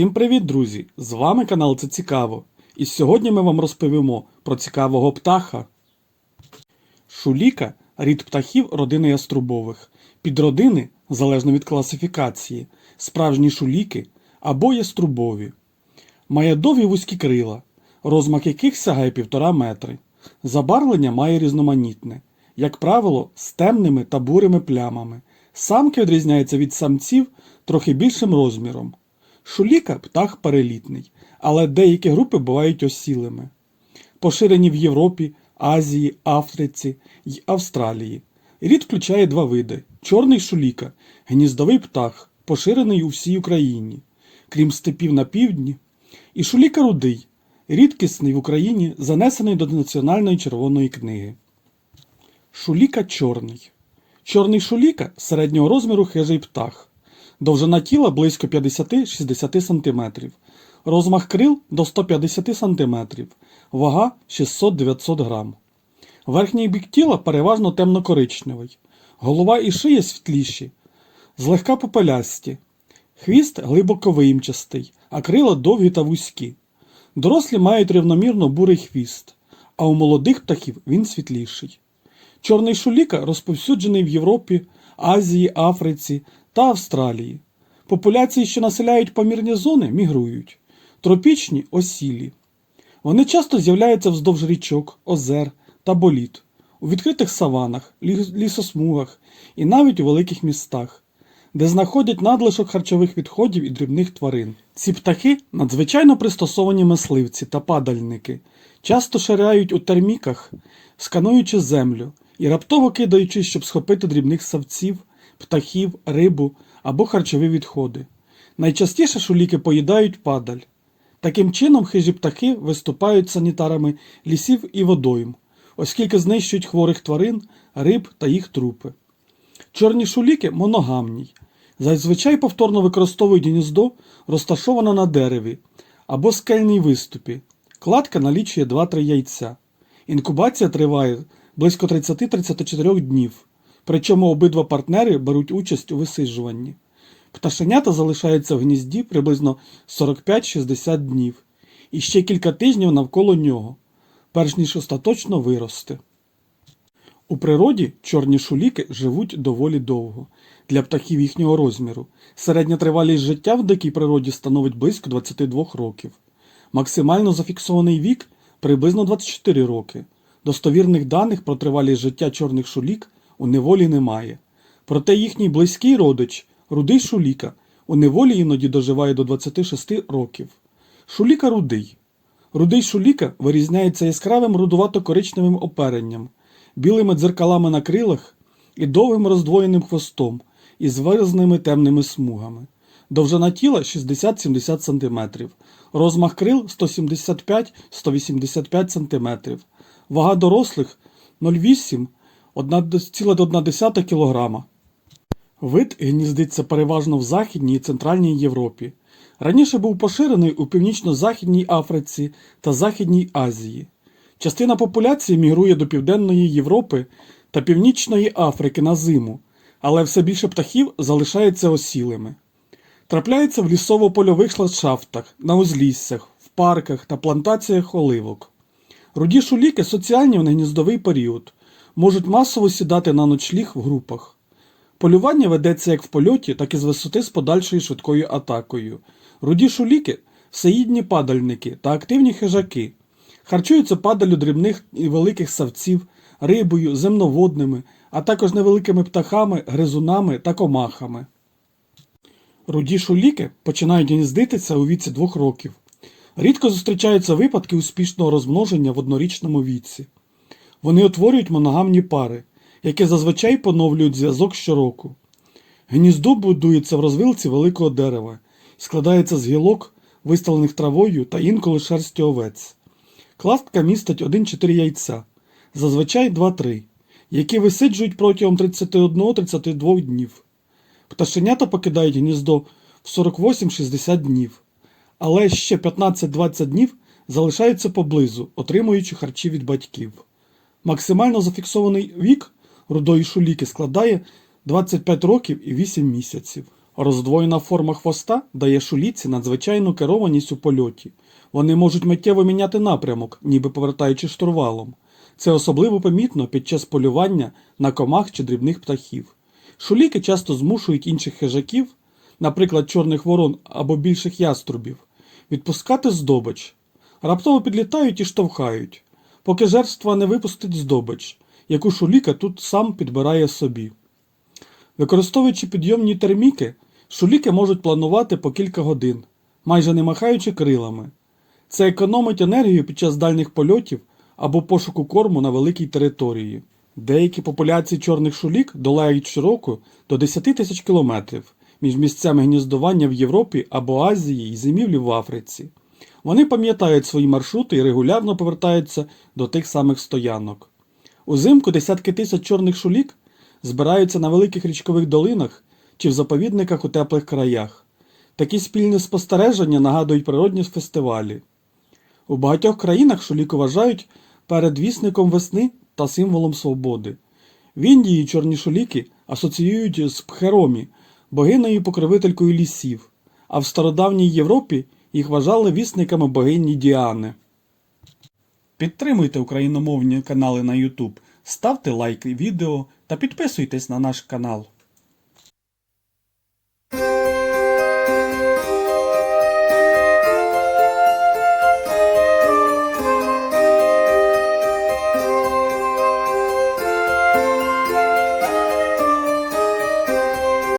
Всім привіт, друзі! З вами канал Це Цікаво. І сьогодні ми вам розповімо про цікавого птаха. Шуліка рід птахів родини яструбових. Підродини, залежно від класифікації, справжні шуліки або яструбові. Має довгі вузькі крила, розмах яких сягає півтора метри. Забарвлення має різноманітне, як правило, з темними та бурими плямами. Самки відрізняються від самців трохи більшим розміром. Шуліка птах перелітний, але деякі групи бувають осілими. Поширені в Європі, Азії, Африці й Австралії. Рід включає два види: чорний шуліка, гніздовий птах, поширений у всій Україні, крім степів на півдні, і шуліка рудий, рідкісний в Україні, занесений до Національної червоної книги. Шуліка чорний. Чорний шуліка середнього розміру хижий птах. Довжина тіла близько 50-60 см. Розмах крил до 150 см. Вага 600-900 грам. Верхній бік тіла переважно темно-коричневий. Голова і шия світліші, злегка попелясті. Хвіст глибоко виїмчастий, а крила довгі та вузькі. Дорослі мають рівномірно бурий хвіст, а у молодих птахів він світліший. Чорний шуліка розповсюджений в Європі, Азії, Африці та Австралії. Популяції, що населяють помірні зони, мігрують, тропічні осілі. Вони часто з'являються вздовж річок, озер та боліт, у відкритих саванах, лісосмугах і навіть у великих містах, де знаходять надлишок харчових відходів і дрібних тварин. Ці птахи надзвичайно пристосовані мисливці та падальники, часто ширяють у терміках, скануючи землю і раптово кидаючи, щоб схопити дрібних савців, птахів, рибу або харчові відходи. Найчастіше шуліки поїдають падаль. Таким чином хижі птахи виступають санітарами лісів і водойм, оскільки знищують хворих тварин, риб та їх трупи. Чорні шуліки моногамні. Зазвичай повторно використовують гніздо, розташоване на дереві або скельній виступі. Кладка налічує 2-3 яйця. Інкубація триває близько 30-34 днів. Причому обидва партнери беруть участь у висиджуванні. Пташенята залишаються в гнізді приблизно 45-60 днів і ще кілька тижнів навколо нього, перш ніж остаточно виросте. У природі чорні шуліки живуть доволі довго. Для птахів їхнього розміру. Середня тривалість життя в дикій природі становить близько 22 років. Максимально зафіксований вік приблизно 24 роки. Достовірних даних про тривалість життя чорних шулік у неволі немає. Проте їхній близький родич, рудий шуліка, у неволі іноді доживає до 26 років. Шуліка рудий. Рудий шуліка вирізняється яскравим рудувато-коричневим оперенням, білими дзеркалами на крилах і довгим роздвоєним хвостом із виразними темними смугами. Довжина тіла 60-70 см, розмах крил 175-185 см, вага дорослих 0,8 1,1 кг. Вид гніздиться переважно в Західній і Центральній Європі. Раніше був поширений у Північно-Західній Африці та Західній Азії. Частина популяції мігрує до Південної Європи та Північної Африки на зиму, але все більше птахів залишаються осілими. Трапляється в лісово-польових ландшафтах, на узліссях, в парках та плантаціях оливок. Руді шуліки соціальні в негніздовий період, можуть масово сідати на ночліг в групах. Полювання ведеться як в польоті, так і з висоти з подальшою швидкою атакою. Руді шуліки всеїдні падальники та активні хижаки. Харчуються падалю дрібних і великих савців, рибою, земноводними, а також невеликими птахами, гризунами та комахами. Руді шуліки починають гніздитися у віці двох років. Рідко зустрічаються випадки успішного розмноження в однорічному віці. Вони утворюють моногамні пари, які зазвичай поновлюють зв'язок щороку. Гніздо будується в розвилці великого дерева, складається з гілок, виставлених травою та інколи шерстю овець. Кластка містить 1-4 яйця, зазвичай 2-3, які висиджують протягом 31-32 днів. Пташенята покидають гніздо в 48-60 днів, але ще 15-20 днів залишаються поблизу, отримуючи харчі від батьків. Максимально зафіксований вік рудої шуліки складає 25 років і 8 місяців. Роздвоєна форма хвоста дає шуліці надзвичайну керованість у польоті. Вони можуть миттєво міняти напрямок, ніби повертаючи штурвалом. Це особливо помітно під час полювання на комах чи дрібних птахів. Шуліки часто змушують інших хижаків, наприклад, чорних ворон або більших яструбів, відпускати здобич. Раптово підлітають і штовхають, поки жертва не випустить здобич, яку шуліка тут сам підбирає собі. Використовуючи підйомні терміки, шуліки можуть планувати по кілька годин, майже не махаючи крилами. Це економить енергію під час дальніх польотів або пошуку корму на великій території. Деякі популяції чорних шулік долають щороку до 10 тисяч кілометрів між місцями гніздування в Європі або Азії і зимівлі в Африці. Вони пам'ятають свої маршрути і регулярно повертаються до тих самих стоянок. Узимку десятки тисяч чорних шулік збираються на великих річкових долинах чи в заповідниках у теплих краях. Такі спільні спостереження нагадують природні фестивалі. У багатьох країнах шулік вважають передвісником весни та символом свободи. В Індії чорні шуліки асоціюють з Пхеромі, богинею покровителькою лісів, а в стародавній Європі їх вважали вісниками богині Діани. Підтримуйте україномовні канали на YouTube, ставте лайк відео та підписуйтесь на наш канал.